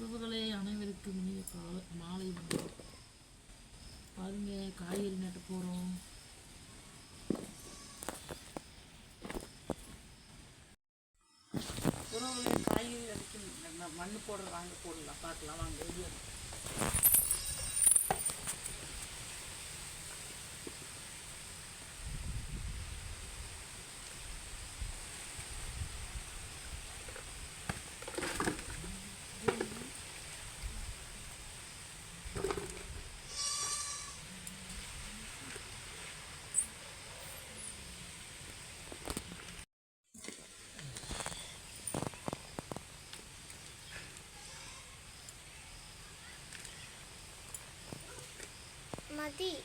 உறவுகளே அனைவருக்கும் இனிய காலை மாலை வணக்கம். பாருங்கள் காய்கறி நட்டு போகிறோம் உறவுகளே காய்கறி நட்டு மண் போடுற வாங்க போடலாம் பார்க்கலாம் வாங்க வெளியே 我是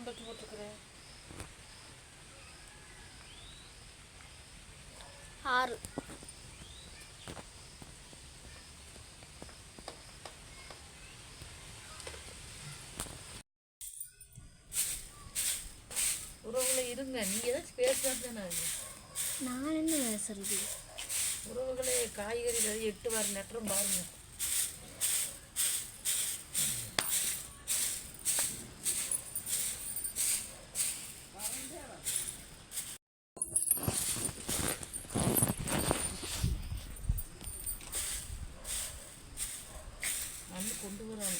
தொம்பட்டு போட்டுருக்குறேன் ஆறு. உறவுகளை இருங்க. நீங்கள் ஏதாச்சும் அது? நான் என்ன பேசுறது? உறவுகளே காய்கறிகள் எட்டு வார நெட்டுறோம் பாருங்க. கொண்டு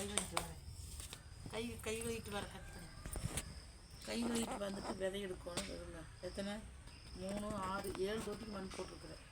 கை கழுவிட்டு வரேன் கை கை கழுவிட்டு வர கற்றுறேன் கை கழுவிட்டு வந்துட்டு விதை எடுக்கணும் எத்தனை? மூணு ஆறு ஏழு தொட்டிக்கு மண் போட்டிருக்குறேன்.